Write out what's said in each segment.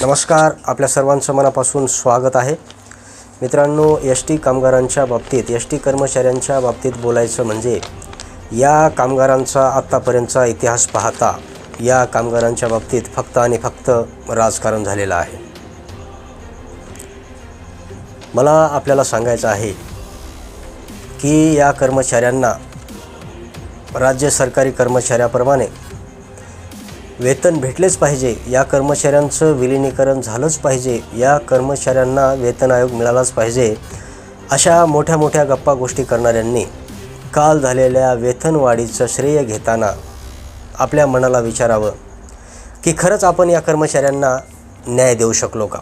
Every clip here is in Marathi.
नमस्कार आपल्या सर्वांचं मनापासून स्वागत आहे. मित्रांनो एस टी कामगारांच्या बाबतीत एस टी कर्मचाऱ्यांच्या बाबतीत बोलायचं म्हणजे या कामगारांचा आत्तापर्यंतचा इतिहास पाहता या कामगारांच्या बाबतीत फक्त आणि फक्त राजकारण झालेलं आहे. मला आपल्याला सांगायचं आहे की या कर्मचाऱ्यांना राज्य सरकारी कर्मचाऱ्याप्रमाणे वेतन भेटलेच पाहिजे. या कर्मचाऱ्यांचं विलिनीकरण झालंच पाहिजे. या कर्मचाऱ्यांना वेतन आयोग मिळालाच पाहिजे. अशा मोठ्या मोठ्या गप्पा गोष्टी करणाऱ्यांनी काल झालेल्या वेतनवाढीचं श्रेय घेताना आपल्या मनाला विचारावं की खरंच आपण या कर्मचाऱ्यांना न्याय देऊ शकलो का?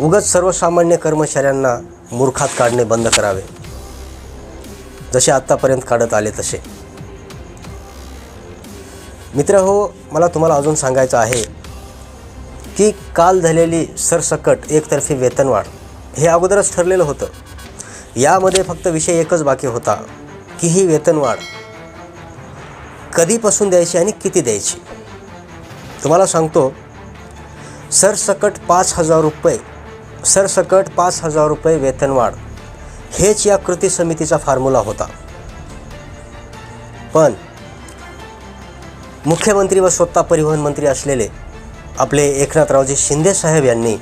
उगच सर्वसामान्य कर्मचाऱ्यांना मूर्खात काढणे बंद करावे. जसे आत्तापर्यंत काढत आले तसे. मित्र हो मला तुम्हाला अजून सांगायचं आहे की काल झालेली सरसकट एकतर्फी वेतनवाढ हे अगोदरच ठरलेलं होतं. यामध्ये फक्त विषय एकच बाकी होता की ही वेतनवाढ कधीपासून द्यायची आणि किती द्यायची? तुम्हाला सांगतो सरसकट पाच हजार रुपये सरसकट पाच हजार रुपये वेतनवाढ हेच या कृती समितीचा फॉर्म्युला होता. पण मुख्यमंत्री व स्वतः परिवहन मंत्री असलेले आपले एकनाथरावजी शिंदे साहेब यांनी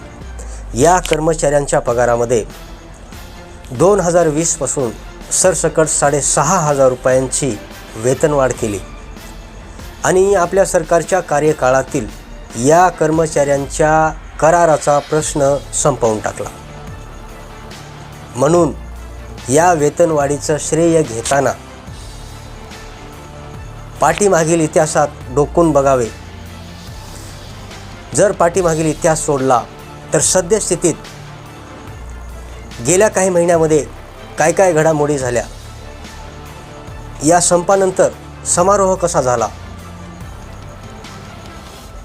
या कर्मचाऱ्यांच्या पगारामध्ये दोन हजार वीसपासून सरसकट साडेसहा हजार रुपयांची वेतनवाढ केली. आणि आपल्या सरकारच्या कार्यकाळातील या कर्मचाऱ्यांच्या कराराचा प्रश्न संपवून टाकला. म्हणून या वेतनवाढीचं श्रेय घेताना पाठीमागील इतिहासात डोकून बघावे. जर पाठीमागील इतिहास सोडला तर सद्यस्थितीत गेल्या काही महिन्यामध्ये काय काय घडामोडी झाल्या? या संपानंतर समारोह कसा झाला?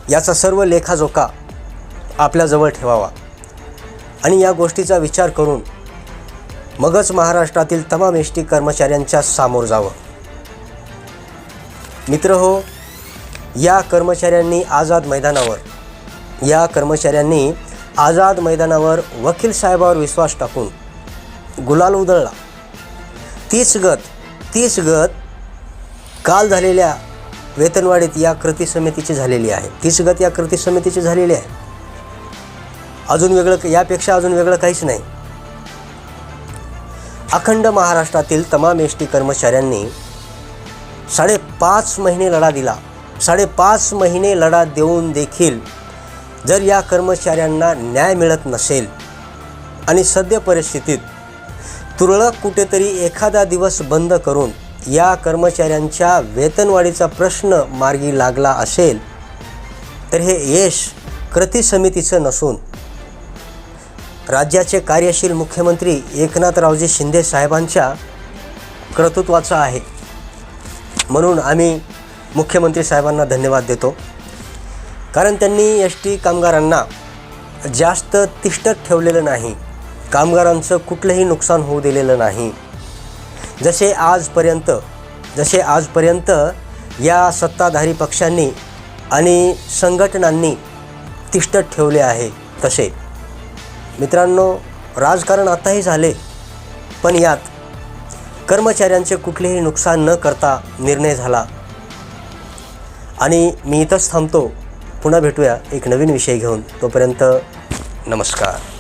याचा सर्व लेखाजोखा आपल्याजवळ ठेवावा. आणि या गोष्टीचा विचार करून मगच महाराष्ट्रातील तमाम एस टी कर्मचाऱ्यांच्या सामोर जावं. मित्र हो या कर्मचाऱ्यांनी आझाद मैदानावर या कर्मचाऱ्यांनी आझाद मैदानावर वकील साहेबावर विश्वास टाकून गुलाल उधळला. तीच गत तीच गत काल झालेल्या वेतनवाढीत या कृती समितीची झालेली आहे. तीच गत या कृती समितीची झालेली आहे. अजून वेगळं यापेक्षा अजून वेगळं काहीच नाही. अखंड महाराष्ट्रातील तमाम एस टी कर्मचाऱ्यांनी साडेपाच महिने लढा दिला. साडेपाच महिने लढा देऊन देखील जर या कर्मचाऱ्यांना न्याय मिळत नसेल आणि सद्य परिस्थितीत तुरळक कुठेतरी एखादा दिवस बंद करून या कर्मचाऱ्यांच्या वेतनवाढीचा प्रश्न मार्गी लागला असेल तर हे यश कृती समितीचं नसून राज्याचे कार्यशील मुख्यमंत्री एकनाथरावजी शिंदे साहेबांच्या कर्तृत्वाचं आहे. म्हणून आम्ही मुख्यमंत्री साहेबांना धन्यवाद देतो. कारण त्यांनी एस टी कामगारांना जास्त तिष्ठत ठेवलेलं नाही. कामगारांचं कुठलंही नुकसान होऊ दिलेलं नाही. जसे आजपर्यंत जसे आजपर्यंत या सत्ताधारी पक्षांनी आणि संघटनांनी तिष्ठत ठेवले आहे तसे. मित्रांनो राजकारण आताही झाले पण यात कर्मचाऱ्यांचे कुठलेही नुकसान न करता निर्णय झाला. आणि मी इथंच थांबतो. पुन्हा भेटूया एक नवीन विषय घेऊन. तोपर्यंत नमस्कार.